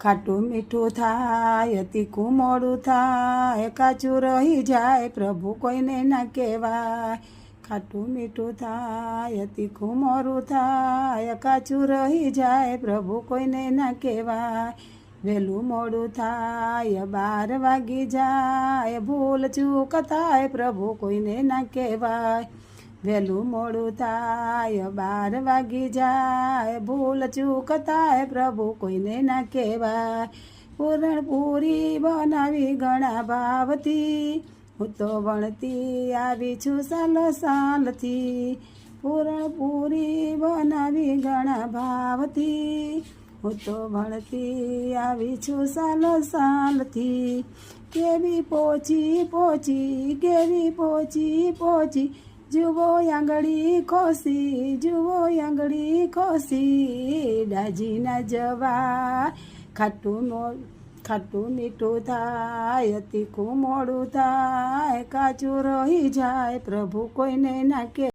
ખાટું મીઠું થાય તીખું મોડું થાય, કાચું રહી જાય, પ્રભુ કોઈને ના કહેવાય. ખાટું મીઠું થાય તીખું મોડું થાય, કાચું રહી જાય, પ્રભુ કોઈને ના કહેવાય. વહેલું મોડું થાય, બાર વાગી જાય, ભૂલ ચૂક થાય પ્રભુ કોઈને ના કહેવાય. વહેલું મોડું થાય, બાર વાગી જાય, ભૂલ ચૂક થાય, પ્રભુ કોઈને ના કહેવાય. પૂરણ પૂરી બનાવી ઘણા ભાવથી, હું તો વણતી આવી છું સાલો સાલથી. પૂરણ પૂરી બનાવી ઘણા ભાવથી, હું તો ભણતી આવી છું સાલો સાલથી. કેવી પોચી પોચી, કેવી પોચી પોચી જુઓ આંગળી ખોસી, જુઓ આંગળી ખોસી, દાજીના જવા ખાટું મો ખાટું મીઠું થાય, તીખું મોડું થાય, કાચું રહી જાય, પ્રભુ કોઈને ના કે